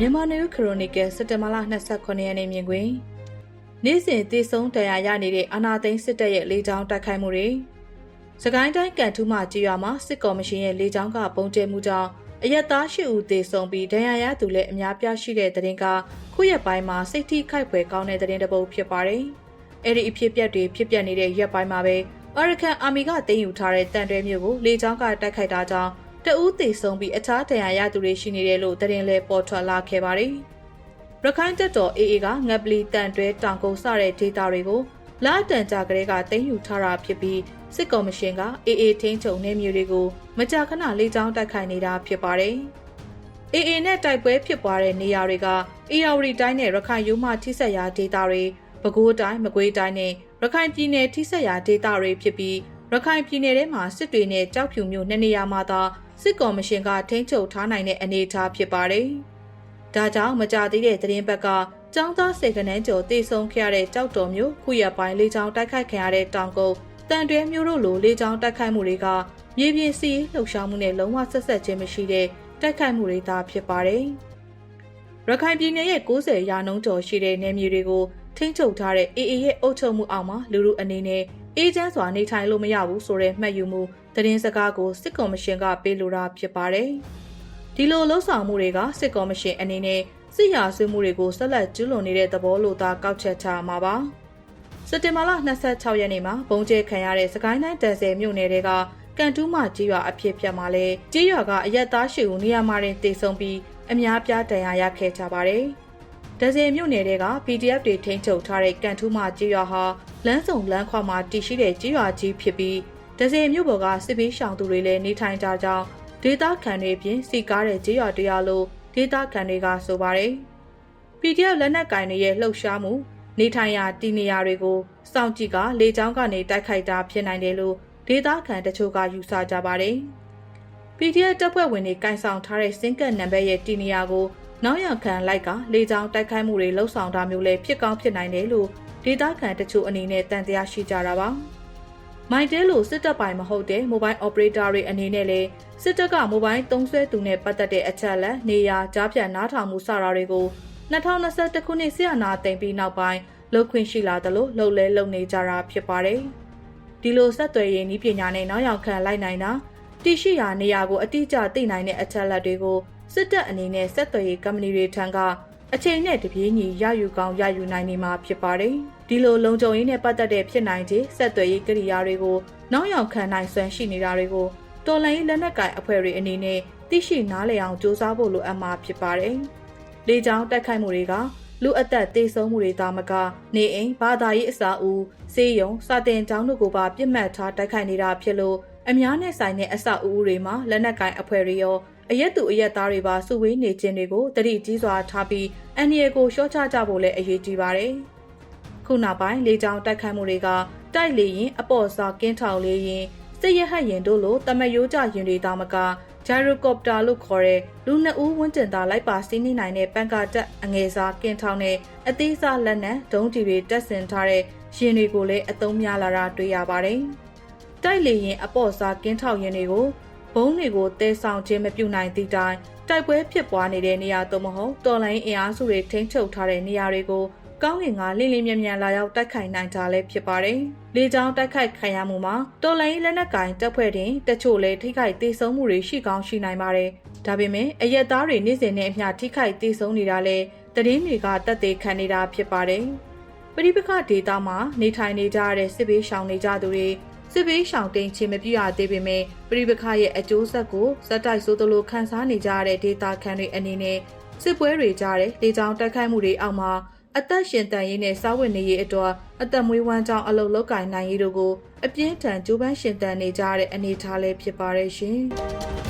မြန်မာနေခရိုနီကယ်စက်တဘာလ29ရက်နေ့မြင်ကွင်းနေ့စဉ်တည်ဆုံးတရားရနေတဲ့အာနာသိန်းစစ်တပ်ရဲ့လေကြောင်းတိုက်ခိုက်မှုတွေစကိုင်းတိုင်းကန်ထူးမှကြေးရွာမှာစစ်ကော်မရှင်ရဲ့လေကြောင်းကပုံကျဲမှုကြောင့်အရက်သားရှိဦးသေဆုံးပြီးဒဏ်ရာရသူလည်းအများပြားရှိတဲ့တဲ့ရင်ကခုရက်ပိုင်းမှာစိတ်ထိခိုက်ဖွယ်ကောင်းတဲ့တဲ့ရင်တစ်ပုဒ်ဖြစ်ပါတယ်။အဲ့ဒီအဖြစ်ပြက်တွေဖြစ်ပျက်နေတဲ့ရက်ပိုင်းမှာပဲအရကန်အာမီကတင်ယူထားတဲ့တန်တွဲမျိုးကိုလေကြောင်းကတိုက်ခိုက်တာကြောင့် တအူးသေဆုံးပြီးအခြားဒဏ်ရာရသူတွေရှိနေတယ်လို့သတင်းလဲပေါ်ထွက်လာခဲ့ပါတယ်။ရခိုင်တပ်တော် AA ကငပလီတန်တွဲတောင်ကုန်းစတဲ့ဒေသတွေကိုလာတန်ကြကလေးကတင်ယူထားတာဖြစ်ပြီးစစ်ကော်မရှင်က AA ထိန်းချုပ်နေမျိုးတွေကိုမကြာခဏလေးချောင်းတိုက်ခိုက်နေတာဖြစ်ပါတယ်။ AA နဲ့တိုက်ပွဲဖြစ်ပွားတဲ့နေရာတွေကအေယာဝတီတိုင်းနဲ့ရခိုင်ရိုးမထိဆက်ရာဒေသတွေပဲခူးတိုင်းမကွေးတိုင်းနဲ့ရခိုင်ပြည်နယ်ထိဆက်ရာဒေသတွေဖြစ်ပြီးရခိုင်ပြည်နယ်ထဲမှာစစ်တွေနဲ့ကြောက်ဖြူမျိုးနှစ်နေရာမှာသာ စစ်ကော်မရှင်ကထိန်းချုပ်ထားနိုင်တဲ့အနေအထားဖြစ်ပါတယ်။ဒါကြောင့်မကြသေးတဲ့သတင်းဘက်ကចောင်းသားစေကနန်းကျော်တေဆုံးခဲ့ရတဲ့ကြောက်တော်မျိုးခုရပိုင်းလေးချောင်းတိုက်ခိုက်ခံရတဲ့တောင်ကုန်းတန်တွဲမျိုးတို့လိုလေးချောင်းတိုက်ခိုက်မှုတွေကမြေပြင်စီးလှုပ်ရှားမှုနဲ့လုံးဝဆက်ဆက်ခြင်းမရှိတဲ့တိုက်ခိုက်မှုတွေသာဖြစ်ပါတယ်။ရခိုင်ပြည်နယ်ရဲ့90ရာနှုန်းကျော်ရှိတဲ့နယ်မြေတွေကိုထိန်းချုပ်ထားတဲ့ AA ရဲ့အုပ်ချုပ်မှုအောက်မှာလူလူအနေနဲ့ အေဂျင့်စွာနေထိုင်လို့မရဘူးဆိုတဲ့မှတ်ယူမှုသတင်းစကားကိုစစ်ကော်မရှင်ကပေးလိုတာဖြစ်ပါတယ်။ဒီလိုလှုပ်ဆောင်မှုတွေကစစ်ကော်မရှင်အနေနဲ့စစ်ရာဆွေးမှုတွေကိုဆက်လက်ကျူးလွန်နေတဲ့သဘောလို့သာကောက်ချက်ချမှာပါ။စက်တင်ဘာလ26ရက်နေ့မှာဘုံကျဲခံရတဲ့စကိုင်းတိုင်းတန်ဆယ်မြို့နယ်တွေကကန်တူးမကြီးရွာအဖြစ်ဖြတ်မှာလဲကြီးရွာကအရက်သားရှိဦးနေရာမှာတင်တည်ဆုံပြီးအများပြားတန်ရာရခဲ့ကြပါတယ်။ဒဇယ်မြို့နယ်တွေက PDF တွေထိန်းချုပ်ထားတဲ့ကန်ထူးမကြီးရွာဟာ လမ်းစုံလမ်းခွမှာတည်ရှိတဲ့ကြီးရွာကြီးဖြစ်ပြီးဒဇယ်မြို့ပေါ်ကစစ်ပေးရှောင်သူတွေလည်းနေထိုင်ကြကြောင်းဒေသခံတွေပြင်စီကားတဲ့ကြေးရွာတရားလို့ဒေသခံတွေကဆိုပါတယ်။ PDF လက်နက်ကင်တွေရဲ့လှုပ်ရှားမှုနေထိုင်ရာတည်နေရာတွေကိုစောင့်ကြည့်ကလေကြောင်းကနေတိုက်ခိုက်တာဖြစ်နိုင်တယ်လို့ဒေသခံတချို့ကယူဆကြပါတယ်။ PDF တပ်ဖွဲ့ဝင်တွေကင်ဆောင်ထားတဲ့စင်ကတ်နံပါတ်ရဲ့တည်နေရာကိုနောက်ရခံလိုက်ကလေကြောင်းတိုက်ခိုက်မှုတွေလှုပ်ဆောင်တာမျိုးလည်းဖြစ်ကောင်းဖြစ်နိုင်တယ်လို့ ဒေသခံတချို့အနေနဲ့တန်တရားရှိကြတာပါ။မိုင်တဲလိုစစ်တပ်ပိုင်မဟုတ်တဲ့ mobile operator တွေအနေနဲ့လည်းစစ်တပ်က mobile သုံးစွဲသူနဲ့ပတ်သက်တဲ့အချက်လက်နေရာကြားဖြတ်နားထောင်မှုစတာတွေကို2021ခုနှစ်ဆီယနာသိမ့်ပြီးနောက်ပိုင်းလှုပ်ခွင့်ရှိလာသလိုလှုပ်လဲလှုပ်နေကြတာဖြစ်ပါတယ်။ဒီလိုဆက်သွယ်ရေးနည်းပညာနဲ့နောက်ရောက်ခံလိုက်နိုင်တာတရှိရာနေရာကိုအတိအကျသိနိုင်တဲ့အချက်လက်တွေကိုစစ်တပ်အနေနဲ့ဆက်သွယ်ရေးကုမ္ပဏီတွေထံကအချိန်နဲ့တပြေးညီရယူကောင်းရယူနိုင်နေမှာဖြစ်ပါတယ်။ ဒီလိုလုံခြုံရေးနဲ့ပတ်သက်တဲ့ဖြစ်နိုင်ခြေဆက်သွယ်ရေးကိရိယာတွေကိုနောက်ရောက်ခံနိုင်စွမ်းရှိနေတာတွေကိုတော်လိုင်းလက်နက်ကင်အဖွဲ့တွေအနေနဲ့သိရှိနားလည်အောင်စူးစမ်းဖို့လိုအပ်မှာဖြစ်ပါတယ်။လေကြောင်းတိုက်ခိုက်မှုတွေကလူအသက်သေဆုံးမှုတွေသာမကနေအိမ်ဘာသာရေးအစာအုပ်စေယုံစာတင်ကျောင်းတို့ကိုပါပြစ်မှတ်ထားတိုက်ခိုက်နေတာဖြစ်လို့အများနဲ့ဆိုင်တဲ့အစာအုပ်တွေမှာလက်နက်ကင်အဖွဲ့တွေရောအရက်သူအရက်သားတွေပါစုဝေးနေခြင်းတွေကိုတတိကြီးစွာထားပြီးအန်ရီကိုရှော့ချကြဖို့လည်းအရေးကြီးပါတယ်။ ခုနောက်ပိုင်းလေကြောင်းတိုက်ခိုက်မှုတွေကတိုက်လေရင်အပေါ်စားကင်းထောင်လေးရင်စစ်ရဟတ်ရင်တို့လိုတမယိုးကြရင်တွေသားမကဂျိုင်ရိုကော်ပတာလို့ခေါ်တဲ့လူနှစ်ဦးဝန်းကျင်သားလိုက်ပါစီးနေနိုင်တဲ့ပန်ကာတက်အငယ်စားကင်းထောင်နဲ့အသေးစားလက်နက်ဒုံးကြီးတွေတက်ဆင်ထားတဲ့ရင်တွေကိုလည်းအသုံးများလာတာတွေ့ရပါတယ်။တိုက်လေရင်အပေါ်စားကင်းထောင်ရင်တွေကိုဘုံတွေကိုတဲဆောင်ခြင်းမပြုနိုင်သည့်တိုင်တိုက်ပွဲဖြစ်ပွားနေတဲ့နေရာသို့မဟုတ်တော်လိုင်းအင်အားစုတွေထိန်းချုပ်ထားတဲ့နေရာတွေကို ကောင်းကင်ကလင်းလင်းမြန်မြန်လာရောက်တိုက်ခိုက်နိုင်တာလည်းဖြစ်ပါတယ်။လေကြောင်းတိုက်ခိုက်ခံရမှုမှာတော်လိုင်းလက်နက်ကင်တပ်ဖွဲ့တင်တချို့လည်းထိခိုက်ဒေဆုံးမှုတွေရှိကောင်းရှိနိုင်ပါတယ်။ဒါပေမဲ့အရက်သားတွေနေ့စဉ်နဲ့အမျှထိခိုက်ဒေဆုံးနေတာလည်းတည်င်းတွေကတက်သေးခံနေတာဖြစ်ပါတယ်။ပရိပခဒေတာမှာနေထိုင်နေကြတဲ့စစ်ဘေးရှောင်နေကြသူတွေစစ်ဘေးရှောင်တိန်ချင်မပြရသေးပေမဲ့ပြည်ပခရဲ့အကျိုးဆက်ကိုဇက်တိုက်ဆိုသလိုခန်းစားနေကြတဲ့ဒေတာခန်တွေအနေနဲ့စစ်ပွဲတွေကြားတဲ့လေကြောင်းတိုက်ခိုက်မှုတွေအောက်မှာ အသက်ရှင်တန်ရေးနဲ့စားဝတ်နေရေးအတွက်အသက်မွေးဝမ်းကြောင်းအလုပ်လုပ်ကင်နိုင်ရေးတို့ကိုအပြင်းထန်ကြိုးပမ်းရှင်တန်နေကြတဲ့အနေအထားလေးဖြစ်ပါရဲ့ရှင်။